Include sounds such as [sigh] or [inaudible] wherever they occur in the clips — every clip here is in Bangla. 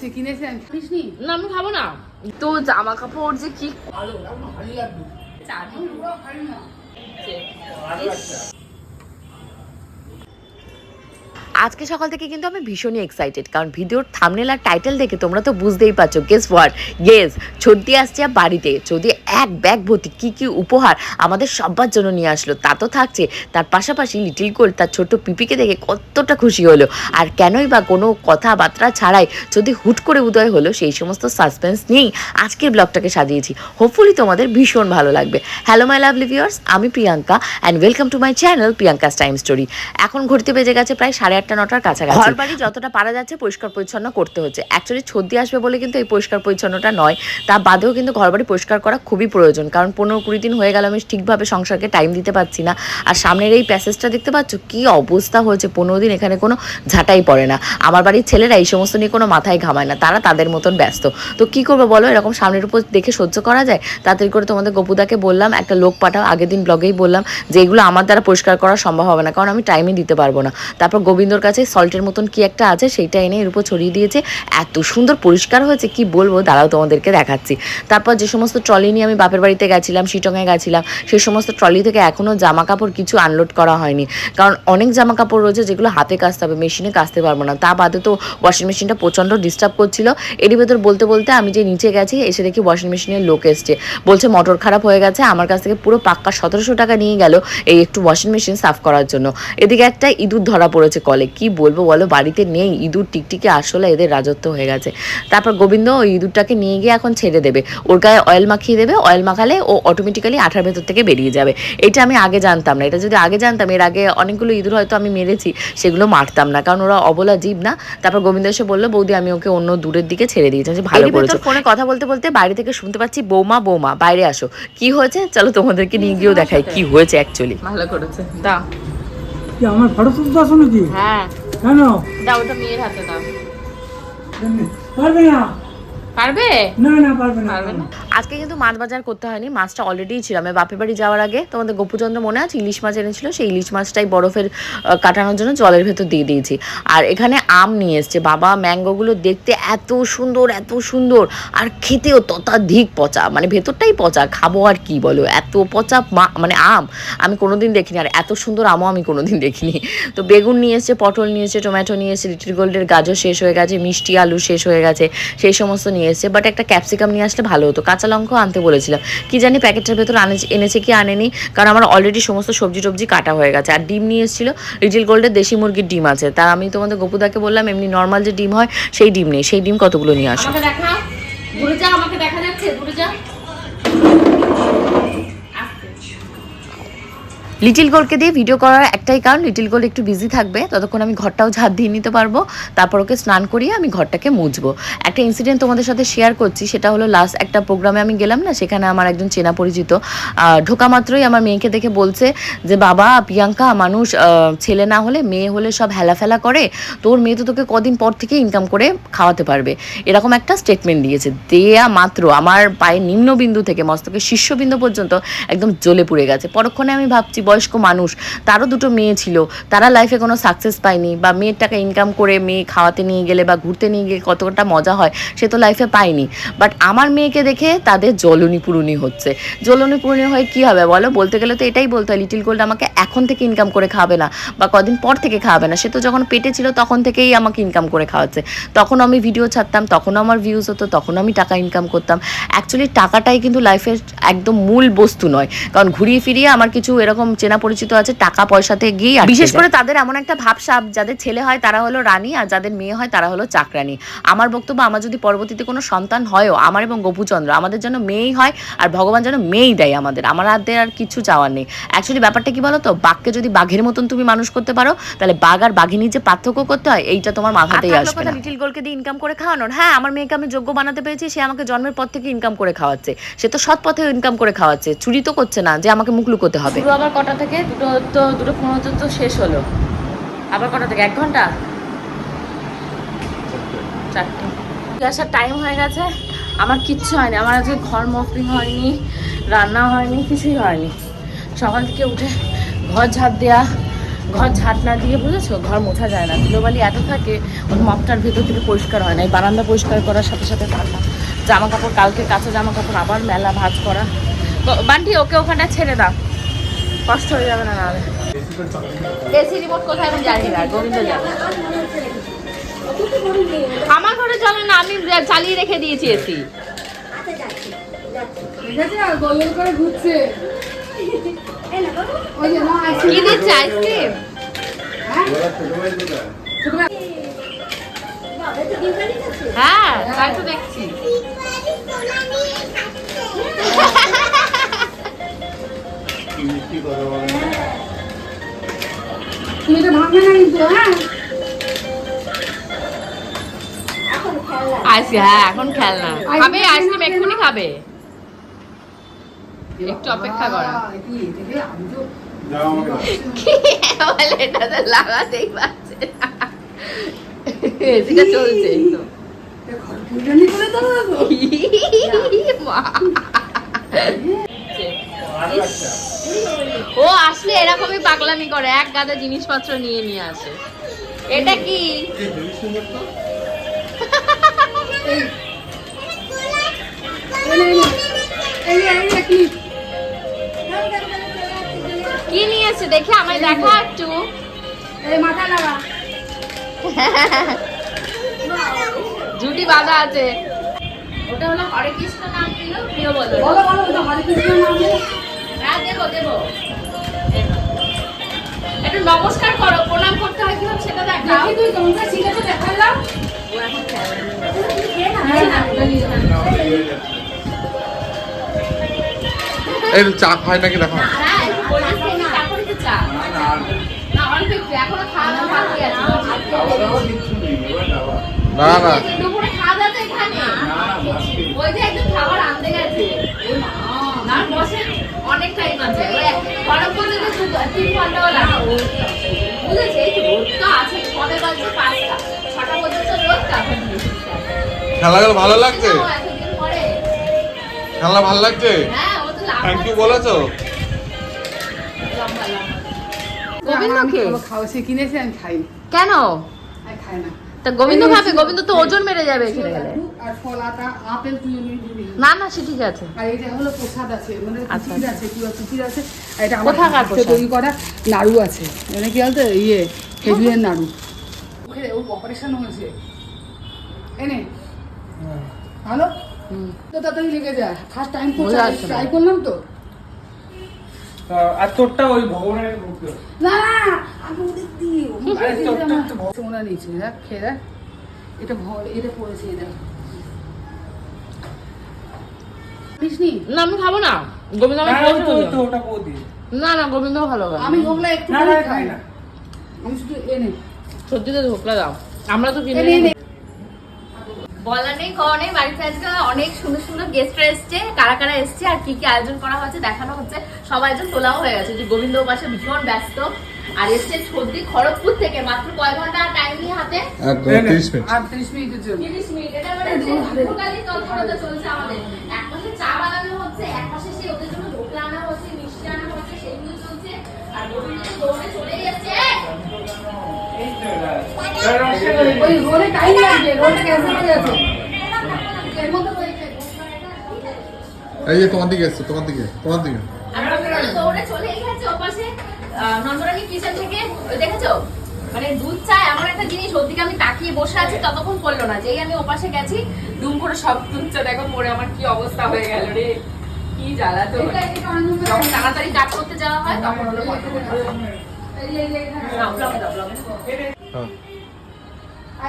সে কিনেছে না আমি খাব না। তো জামা কাপড় যে কি আজকে সকাল থেকে কিন্তু আমি ভীষণই এক্সাইটেড কারণ ভিডিওর থামনেল আর টাইটেল দেখে তোমরা তো বুঝতেই পারছ গেস হোয়াট গেস ছর্দি আসছে বাড়িতে যদি এক ব্যাগ ভর্তি কি কি উপহার আমাদের সবার জন্য নিয়ে আসলো। তা তো থাকছে। তার পাশাপাশি লিটিল গোল তার ছোট্ট পিপিকে দেখে কতটা খুশি হলো। আর কেনই বা কোনো কথাবার্তা ছাড়াই যদি হুট করে উদয় হলো, সেই সমস্ত সাসপেন্স নিয়েই আজকের ব্লগটাকে সাজিয়েছি। হোপফুলি তোমাদের ভীষণ ভালো লাগবে। হ্যালো মাই লাভলি ভিউয়ার্স আমি Priyanka and welcome to my channel Priyanka's time story এখন ঘুরতে বেজে গেছে প্রায় সাড়ে আটটা, নটার কাছাকাছি। ঘর বাড়ি যতটা পারা যাচ্ছে, পরিষ্কার পরিচ্ছন্ন করতে হচ্ছে। অ্যাকচুয়ালি ছর্দি আসবে বলে কিন্তু এই পরিষ্কার পরিচ্ছন্নটা নয়। তা বাদেও কিন্তু ঘর বাড়ি পরিষ্কার করা খুবই প্রয়োজন। কারণ পনেরো কুড়ি দিন হয়ে গেল আমি ঠিকভাবে সংসারকে টাইম দিতে পারছি না। আর সামনের এই প্যাসেজটা দেখতে পাচ্ছ? কি অবস্থা হয়েছে? পনেরো দিন এখানে কোনো ঝাঁটাই পড়ে না। আমার বাড়ির ছেলেরা এই সমস্ত নিয়ে কোনো মাথায় ঘামায় না। তারা তাদের মতন ব্যস্ত। তো কি করব বলো? এরকম সামনের উপর দেখে সহ্য করা যায়? তাড়াতাড়ি করে তোমাদের গপুদাকে বললাম, একটা লোক পাঠাও। আগের দিন ব্লগেই বললাম যে এগুলো আমার দ্বারা পরিষ্কার করা সম্ভব হবে না। কারণ আমি টাইমই দিতে পারব না। তারপর গোবিন্দর কাছে সল্টের মতন কি একটা আছে? সেইটা এনে এর উপর ছড়িয়ে দিয়েছে। এত সুন্দর পরিষ্কার হয়েছে, কি বলব? দাঁড়াও তোমাদেরকে দেখাচ্ছি। তারপর যে সমস্ত ট্রলি নিয়ে আমি বাপের বাড়িতে গেছিলাম, শিটংয়ে গেছিলাম, সেই সমস্ত ট্রলি থেকে এখনও জামা কাপড় কিছু আনলোড করা হয়নি। কারণ অনেক জামা কাপড় রয়েছে যেগুলো হাতে কাচতে হবে মেশিনে কাচতে পারব না। তা বাদে তো ওয়াশিং মেশিনটা প্রচণ্ড ডিস্টার্ব করছিল। এরই ভেতর বলতে বলতে আমি যে নিচে গেছি, এসে দেখি ওয়াশিং মেশিনের লোক এসছে। বলছে, মোটর খারাপ হয়ে গেছে, আমার কাছ থেকে পুরো পাক্কা সতেরোশো টাকা নিয়ে গেল এই একটু ওয়াশিং মেশিন সাফ করার জন্য। এদিকে একটা ইঁদুর ধরা পড়েছে কলে। কি বলব বলো, বাড়িতে নেই, ইঁদুর টিকটিকে আসলে এদের রাজত্ব হয়ে গেছে। তারপর গোবিন্দ ওই ইঁদুরটাকে নিয়ে গিয়ে এখন ছেড়ে দেবে। ওর গায়ে অয়েল মাখিয়ে দেবে অয়েল মাখালে ও অটোমেটিক্যালি আঠার ভেতর থেকে বেরিয়ে যাবে। এটা আমি আগে জানতাম না। এটা যদি আগে জানতাম এর আগে অনেকগুলো ইঁদুর হয়তো আমি মেরেছি সেগুলো মারতাম না। কারণ ওরা অবলা জীব না। তারপর গোবিন্দ এসে বলল বৌদি আমি ওকে অন্য দূরের দিকে ছেড়ে দিয়েছি। যে ভালো করেছ। ফোনে কথা বলতে বলতে বাইরে থেকে শুনতে পাচ্ছি বৌমা বৌমা বাইরে আসো। কি হয়েছে? চলো তোমাদেরকে নিয়ে গিয়েও দেখাই কি হয়েছে অ্যাকচুয়ালি ভালো করেছে। দাও আমার ফটো তুলতে আসো নাকি? হ্যাঁ। কেন? দাও ওটা মেয়ের হাতে দাও। পারবে না? পারবে? না না পারবে না। পারবে না? আজকে কিন্তু মাছ বাজার করতে হয়নি, মাছটা অলরেডি ছিল। আমি বাপের বাড়ি যাওয়ার আগে তোমাদের গোপুচন্দ্র মনে আছে? ইলিশ মাছ এনেছিল, সেই ইলিশ মাছটাই বরফের কাটানোর জন্য জলের ভেতর দিয়ে দিয়েছি। আর এখানে আম নিয়ে এসছে। বাবা, ম্যাঙ্গোগুলো দেখতে এত সুন্দর এত সুন্দর। আর খেতেও ততাধিক পচা। মানে ভেতরটাই পচা। খাব আর কি বলো? এত পচা মানে আম। আমি কোনোদিন দেখিনি। আর এত সুন্দর আমও আমি কোনোদিন দেখিনি। তো বেগুন নিয়ে এসছে, পটল নিয়ে এসছে, টমেটো নিয়ে এসছে, লিটিল গোল্ডের গাজর শেষ হয়ে গেছে, মিষ্টি আলু শেষ হয়ে গেছে, সেই সমস্ত নিয়ে এসছে। বাট একটা ক্যাপসিকাম নিয়ে আসলে ভালো হতো। কাঁচা লঙ্কাও আনতে বলেছিলাম কি জানি প্যাকেটটার ভেতর আনে- এনেছে কি আনেনি, কারণ আমার অলরেডি সমস্ত সবজি টবজি কাটা হয়ে গেছে। আর ডিম নিয়ে এসেছিল লিটিল গোল্ডের দেশি মুরগির ডিম আছে। তা আমি তোমাদের গোপুদাকে বললাম, এমনি নর্মাল যে ডিম হয়, সেই ডিম নেই। সেই ডিম কতগুলো নিয়ে আসো। দেখা দেখা যাচ্ছে? লিটিল গোলকে দিয়ে ভিডিও করার একটাই কারণ লিটিল গোল একটু বিজি থাকবে, ততক্ষণ আমি ঘরটাও ঝাঁপ দিয়ে নিতে পারব। তারপর ওকে স্নান করিয়ে আমি ঘরটাকে মুছবো। একটা ইনসিডেন্ট তোমাদের সাথে শেয়ার করছি, সেটা হলো লাস্ট একটা প্রোগ্রামে আমি গেলাম না, সেখানে আমার একজন চেনা পরিচিত ঢোকা মাত্রই আমার মেয়েকে দেখে বলছে যে, বাবা, প্রিয়াঙ্কা, মানুষ ছেলে না হলে, মেয়ে হলে সব হেলাফেলা করে, তোর মেয়ে তো তোকে কদিন পর থেকে ইনকাম করে খাওয়াতে পারবে। এরকম একটা স্টেটমেন্ট দিয়েছে। দেয়া মাত্র আমার পায়ের নিম্নবিন্দু থেকে, মস্তকের শীর্ষবিন্দু পর্যন্ত একদম জ্বলে পুড়ে গেছে। পরক্ষণে আমি ভাবছি বয়স্ক মানুষ, তারও দুটো মেয়ে ছিল। তারা লাইফে কোনো সাকসেস পায়নি বা মেয়ের টাকা ইনকাম করে মেয়ে খাওয়াতে নিয়ে গেলে বা ঘুরতে নিয়ে গেলে কতটা মজা হয়, সে তো লাইফে পায়নি। বাট আমার মেয়েকে দেখে তাদের জ্বলনি পুরুনি হচ্ছে। জ্বলনি পুরুনি হয়ে কি হবে বলো? বলতে গেলে তো এটাই বলতে হয় লিটিল গোল্ড আমাকে এখন থেকে ইনকাম করে খাওয়াবে না বা কদিন পর থেকে খাওয়াবে না। সে তো যখন পেটে ছিল তখন থেকেই আমাকে ইনকাম করে খাওয়াচ্ছে। তখন আমি ভিডিও ছাড়তাম তখন আমার ভিউজ হতো তখন আমি টাকা ইনকাম করতাম। অ্যাকচুয়ালি টাকাটাই কিন্তু লাইফের একদম মূল বস্তু নয়। কারণ ঘুরিয়ে ফিরিয়ে আমার কিছু এরকম চেনা পরিচিত আছে টাকা পয়সাতে গিয়ে বিশেষ করে তাদের এমন একটা ভাবসাব যাদের ছেলে হয় তারা হলো রানী আর যাদের মেয়ে হয় তারা হলো চাকরানী। আমার বক্তব্য আমার যদি পরবর্তীতে কোনো সন্তান হয়ও আমার এবং গোপুচন্দ্র আমাদের জন্য মেয়েই হয় আর ভগবান যেন মেয়েই দেয় আমাদের আমার হাতে আর কিছু চাওয়ার নেই। অ্যাকচুয়ালি ব্যাপারটা কি বলো তো বাঘকে যদি বাঘের মতন তুমি মানুষ করতে পারো তাহলে বাঘ আর বাঘিনীর যে পার্থক্য করতে হয় এইটা তোমার মাথাতেই আসবে না। লিটিল গোলকে দিয়ে ইনকাম করে খাওয়ানোর? হ্যাঁ আমার মেয়েকে আমি যোগ্য বানাতে পেরেছি সে আমাকে জন্মের পর থেকে ইনকাম করে খাওয়াচ্ছে। সে তো সৎ পথে ইনকাম করে খাওয়াচ্ছে চুরি তো করছে না যে আমাকে মুখ লুকোতে হবে। আবার কটা থেকে? দুটো তো, দুটো পনেরো তো শেষ হলো। আবার কটা থেকে? এক ঘণ্টা? চারটে। আসার টাইম হয়ে গেছে। আমার কিচ্ছু হয়নি। আমার আজকে ঘর মপিং হয়নি, রান্না হয়নি, কিছুই হয়নি। সকাল থেকে উঠে ঘর ঝাড় দেওয়া ঘর ঝাঁট না দিয়ে, বুঝেছ? ঘর মোছা যায় না। ধুলোবালি এত থাকে ওর মপটার ভেতর থেকে পরিষ্কার হয় না। এই বারান্দা পরিষ্কার করার সাথে সাথে ঠান্ডা জামা কাপড় কালকে কাঁচা জামা কাপড় আবার মেলা ভাজ করা। বান্টি, ওকে ওখানটা ছেড়ে দাও। কষ্ট হয়ে যাবে না নাহলে এসি রিমোট কোথায় আমি জানি না গোবিন্দ জানে। আমার ঘরে চলে না আমি চালিয়ে রেখে দিয়েছি এসি ঘুরছে ওই যে না কি দিচ্ছে আইসক্রিম? হ্যাঁ তাই তো দেখছি। তুমি এটা ভাঙবে না কিন্তু হ্যাঁ? আইসি হ্যাঁ এখন খেলনা। খাবে? আইসক্রিম এক্ষুনি খাবে? একটু অপেক্ষা করো। আহ, কি, দেখে আমি বলে এটা তো লাগাতেই পারছে না। এসিটা চলছে তো। ঘর করে দাও মা। ও আসলে এরকমই পাগলামি করে, এক গাদা জিনিসপত্র নিয়ে নিয়ে আসে। এটা কি? কি? নিয়েছে? দেখে, আমায় দেখা একটু। জুটি বাঁধা আছে। ওটা হলো হরে কৃষ্ণ নাম প্রিয় বলো। বলো বলো হরে কৃষ্ণ নাম। হ্যাঁ দেবো দেবো। একটু নমস্কার করো প্রণাম করতে হয় কীভাবে সেটা দেখাও। দেখি তুই তোমাকে শিখেছো দেখালাম এই চা খায় নাকি দেখো। হ্যাঁ না না না দুপুরে খাওয়া দাওয়া তো এখানে ওই যে একদম খাবার আনতে গেছে না বসে অনেক টাইম আছে ওই গরম করতে তিন ঘন্টাও লাগে বুঝেছি এই তো আছে কবে বাজছে পাঁচটা ছটা পর্যন্ত রোদ খেলাগুলো ভালো লাগছে? খেলা ভালো লাগছে? হ্যাঁ ও তো লাভ থ্যাংক ইউ বলেছ গোবিন্দকে খাওয়া সে কিনেছে আমি খাইনি। কেন? আমি খাই না। তা গোবিন্দ খাবে গোবিন্দ তো ওজন মেরে যাবে এখানে। গেলে আর ফল আটা আপেল না না সে ঠিক আছে। আর এটা হলো প্রসাদ আছে মানে আচ্ছা, কুচির আছে কি কুচির আছে। আর এটা আমার কোথাকার প্রসাদ? তৈরি করা নাড়ু আছে। মানে কি বলতো ইয়ে খেজুরের নাড়ু। ওকে ও অপারেশন হয়েছে। এনে ভালো? তো তাড়াতাড়ি লেগে যায় ফার্স্ট টাইম যাচ্ছে ট্রাই করলাম তো? আর তোরটা ওই ভগবানের না না আমি ওদের সোনা নিয়েছি দেখ খেয়ে দেখ। এটা ভ- এটা পড়েছে নিসনি না আমি খাব না। গোবিন্দ না। না ভালো আমি ওগুলো একটু না, না, খাই। না। আমি শুধু এনে। সত্যি তো ধোকলা দাও। আমরা তো কিনে বলা নেই খাওয়া নেই বাড়িতে আজকে অনেক সুন্দর সুন্দর গেস্টরা এসছে কারা কারা এসছে আর কি কি আয়োজন করা হচ্ছে দেখানো হচ্ছে। সব আয়োজন তোলাও হয়ে গেছে যে গোবিন্দ পাশে ভীষণ ব্যস্ত। আর এসছে সর্দি খড়গপুর থেকে মাত্র কয় ঘণ্টা টাইম নিয়ে হাতে? তিরিশ মিনিট। আর ত্রিশ মিনিট এটা মানে তৎপরতা চলছে আমাদের। এক পাশে চা বানানো হচ্ছে এক পাশে সেই ওদের জন্য ঢোকলা আনা হচ্ছে মিষ্টি আনা হচ্ছে সেগুলো চলছে। আর গোবিন্দ দৌড়ে চলে যাচ্ছে ওই রোলে টাইম লাগবে রোলটা ক্যান্সেল হয়ে গেছে এর মধ্যে ওই এই যে তোমার দিকে এসছে তোমার দিকে তোমার দিকে। দৌড়ে চলে গেছে ওপাশে নন্দরানী কিচেন থেকে দেখেছ মানে দুধ এমন একটা জিনিস আমি তাকিয়ে বসে আছি ততক্ষণ করল না যেই আমি ওপাশে গেছি দুম করে সব দুধ চা দেখো পরে আমার কি অবস্থা হয়ে। গেল রে কি জ্বালা তো যখন তাড়াতাড়ি কাজ করতে যাওয়া হয় তখন হলো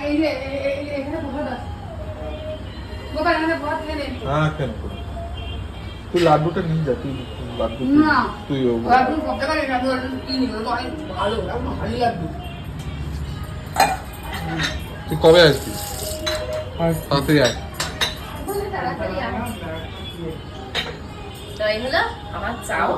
এই যে এখানে। হ্যাঁ গোপাল এখানে হ্যাঁ কেন তুই লাড্ডুটা নিয়ে যা তুই লাড্ডু করতে পারি না অনেক ভালো ভালো কবে আসবি? তাড়াতাড়ি আয়। তো এই হলো আমার চাও।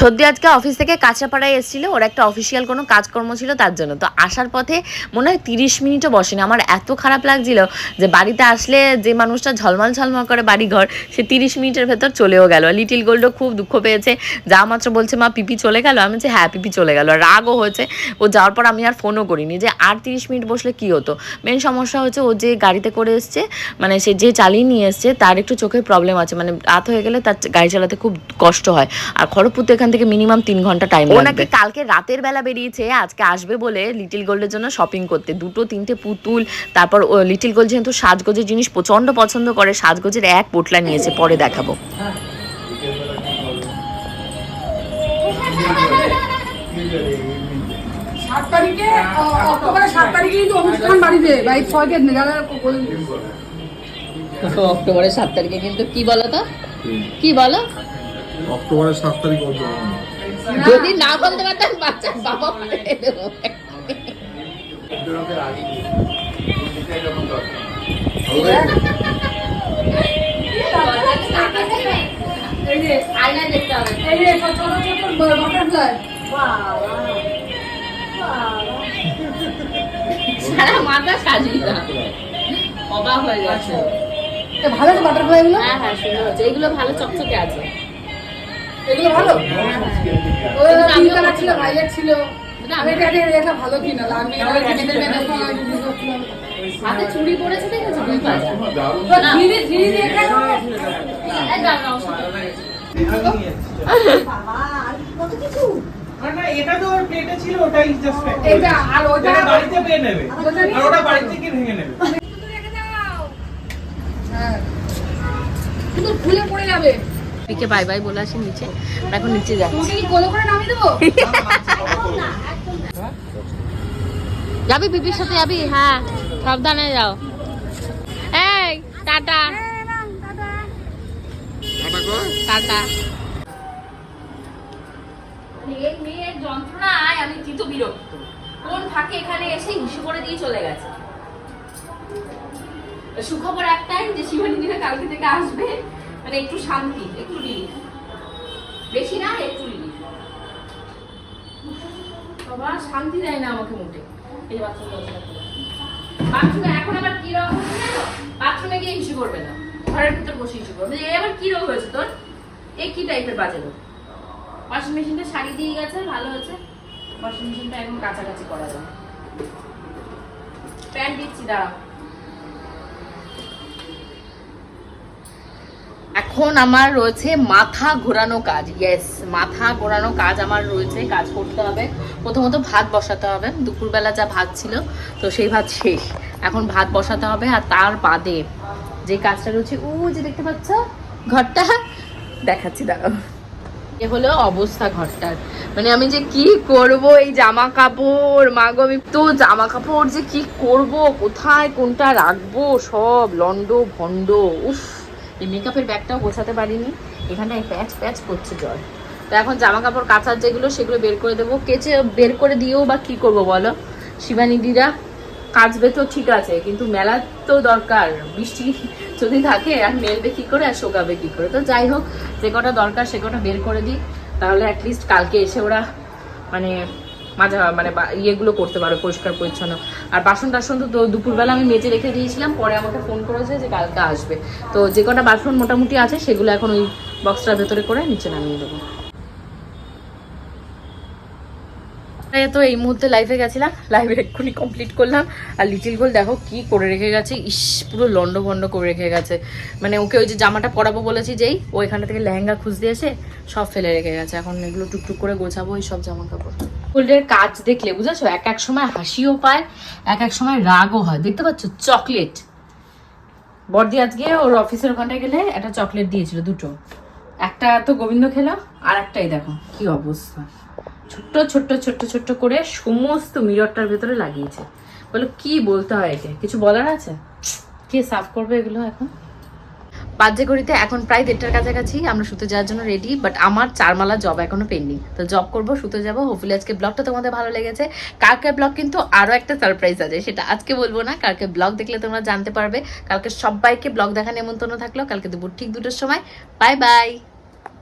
সদ্য আজকে অফিস থেকে কাঁচাপাড়ায় এসেছিল, ওর একটা অফিসিয়াল কোনো কাজকর্ম ছিল তার জন্য। তো আসার পথে মনে হয় তিরিশ মিনিটও বসেনি। আমার এত খারাপ লাগছিল যে বাড়িতে আসলে যে মানুষটা ঝলমল ঝলমল করে বাড়ি ঘর সে তিরিশ মিনিটের ভেতর চলেও গেল। লিটিল গোল্ডও খুব দুঃখ পেয়েছে। যা মাত্র বলছে, মা, পিপি চলে গেল? আমি বলছি হ্যাঁ পিপি চলে গেল। রাগও হয়েছে। ও যাওয়ার পর আমি আর ফোনও করিনি যে আর তিরিশ মিনিট বসলে কি হতো? মেন সমস্যা হচ্ছে ও যে গাড়িতে করে এসছে মানে সে যে চালিয়ে নিয়ে এসছে, তার একটু চোখের প্রবলেম আছে। মানে রাত হয়ে গেলে তার গাড়ি চালাতে খুব কষ্ট হয়। আর খড়গপুর তো এখান থেকে মিনিমাম তিন ঘণ্টা টাইম লাগবে। কালকে রাতের বেলা বেরিয়েছে আজকে আসবে বলে লিটিল গোল্ডের জন্য শপিং করতে। দুটো তিনটে পুতুল তারপর লিটিল গোল্ড যেহেতু সাজগোজের জিনিস প্রচণ্ড পছন্দ করে সাজগোজের এক পোটলা নিয়েছে পরে দেখাবো। সাত তারিখে অক্টোবরের সাত তারিখে কিন্তু অনুষ্ঠান বাড়িতে বাইক ছয়কে অক্টোবরের সাত তারিখে কিন্তু কি বলো তো? কি বলো? অক্টোবরের সাত তারিখ অবধি। যদি না বলতে পারতাম বাচ্চার বাবা সারা মাথা সাজিয়ে অবাক হয়ে গেছে। ভালো তো বাটারফ্লাই গুলো? হ্যাঁ হ্যাঁ সুন্দর হচ্ছে। ভালো চকচকে আছে। এগুলো ভালো ছিল ভাইলেট ছিল আমি এটা এটা এটা ভালো কিনা লাগবে মেয়েদের মেয়েদের সময় বিক্রি করছিলাম হাতে চুড়ি পরেছে দেখেছ দুই পাশে ধীরে ধীরে দেখে এই দাও, দাও, দাও। না, না, এটা তো ওর প্লেটে ছিল ওটাই জাস্ট এইটা আর ওটা বাড়িতে পেয়ে নেবে আর ওটা বাড়ি থেকে ভেঙে নেবে হ্যাঁ কিন্তু খুলে পড়ে যাবে পিকে বাই বাই বলে আসি নিচে। আমরা এখন নিচে যাচ্ছি। [laughs] যাবি পিপির সাথে যাবি? হ্যাঁ সাবধানে যাও। এই টাটা। টাটা। মেয়ের যন্ত্রণায় আমি তিতো বিরক্ত। কোন ফাঁকে এখানে এসে ইস্যু করে দিয়ে চলে গেছে? সুখবর একটাই যে শিবানী দিনে কালকে থেকে আসবে। মানে একটু শান্তি, একটু রিলিফ বেশি না, একটু রিলিফ বাবা, শান্তি দেয় না আমাকে মোটে। এই বাথরুম এখন আবার কি রকম বাথরুমে গিয়ে ইস্যু করবে না। ঘরের ভিতর বসে ইস্যু করবে। এই আবার কি রোগ হয়েছে তোর? এ কি টাইপের বাজে রোগ? ওয়াশিং মেশিনটা শাড়ি দিয়ে গেছে, ভালো হয়েছে। ওয়াশিং মেশিনটা এখন কাছাকাছি করা যায়। প্যান্ট দিচ্ছি, দাঁড়াও। এখন আমার রয়েছে মাথা ঘোরানো কাজ ইয়েস মাথা ঘোরানো কাজ আমার রয়েছে, কাজ করতে হবে। প্রথমত ভাত বসাতে হবে, দুপুরবেলা যা ভাত ছিল, তো সেই ভাত শেষ। এখন ভাত বসাতে হবে আর তার বাদে যে কাজটা রয়েছে ও যে দেখতে পাচ্ছ, ঘরটা, দেখাচ্ছি, দাঁড়াও। এ হলো অবস্থা ঘরটার। মানে আমি যে কি করব, এই জামা কাপড় মাগো আমি তো জামা কাপড় যে কি করব, কোথায় কোনটা রাখব, সব লন্ড, ভন্ড, উফ। এই মেকআপের ব্যাগটাও গোছাতে পারিনি। এখানটায় প্যাচ প্যাচ করছে জল তো এখন জামা কাপড় কাচার যেগুলো, সেগুলো বের করে দেবো। কেচে বের করে দিয়েও বা কি করব বলো? শিবানিদিরা কাচবে তো ঠিক আছে, কিন্তু মেলা তো দরকার। বৃষ্টি যদি থাকে, আর মেলবে কি করে, আর শোকাবে কি করে? তো যাই হোক, যে কটা দরকার সে কটা বের করে দিই তাহলে অ্যাটলিস্ট কালকে এসে ওরা মানে মাজা মানে ইয়েগুলো করতে পারবে পরিষ্কার, পরিচ্ছন্ন। আর বাসন টাসন তো দুপুরবেলা আমি মেজে রেখে দিয়েছিলাম, পরে আমাকে ফোন করেছে যে কালকে আসবে। তো যে কটা বাসন মোটামুটি আছে, সেগুলো এখন ওই বক্সটার ভেতরে করে নিচে নামিয়ে দেবো। তো এই মুহূর্তে লাইভে গেছিলাম লাইভে এক্ষুনি কমপ্লিট করলাম। আর লিটিল গোল দেখো কি করে রেখে গেছে, ইস, পুরো লন্ড ভন্ড করে রেখে গেছে। মানে ওকে ওই যে জামাটা পরাবো বলেছি যেই, ও এখানটা থেকে লেহেঙ্গা খুঁজতে এসে সব ফেলে রেখে গেছে। এখন এগুলো টুকটুক করে গোছাবো এই সব জামা কাপড় গোল্ডের কাজ দেখলে, বুঝেছ? এক এক সময় হাসিও পায়, এক এক সময় রাগও হয়। দেখতে পাচ্ছ, চকলেট। বর্দি আজকে ওর অফিসের ওখানটায় গেলে একটা চকলেট দিয়েছিল, দুটো। একটা তো গোবিন্দ খেলো, আর একটাই দেখো, কি অবস্থা। ছোট্ট ছোট্ট ছোট্ট ছোট্ট করে সমস্ত মিররটার ভেতরে লাগিয়েছে। বলো, কি বলতে হয় একে? কিছু বলার আছে? কে সাফ করবে এগুলো এখন? বাজে ঘড়িতে এখন প্রায় দেড়টার কাছাকাছি, আমরা শুতে যাওয়ার জন্য রেডি বাট আমার চারমালা জব এখনও পেন্ডিং তো জব করব, শুতে যাব হোপফুলি আজকে ব্লগটা তোমাদের ভালো লেগেছে। কালকে ব্লগ কিন্তু আরও একটা সারপ্রাইজ আছে, সেটা আজকে বলব না কালকে ব্লগ দেখলে তোমরা জানতে পারবে। কালকে সবাইকে ব্লগ দেখার নেমন্তন্ন থাকল, কালকে দুপুর ঠিক দুটোর সময়। Bye bye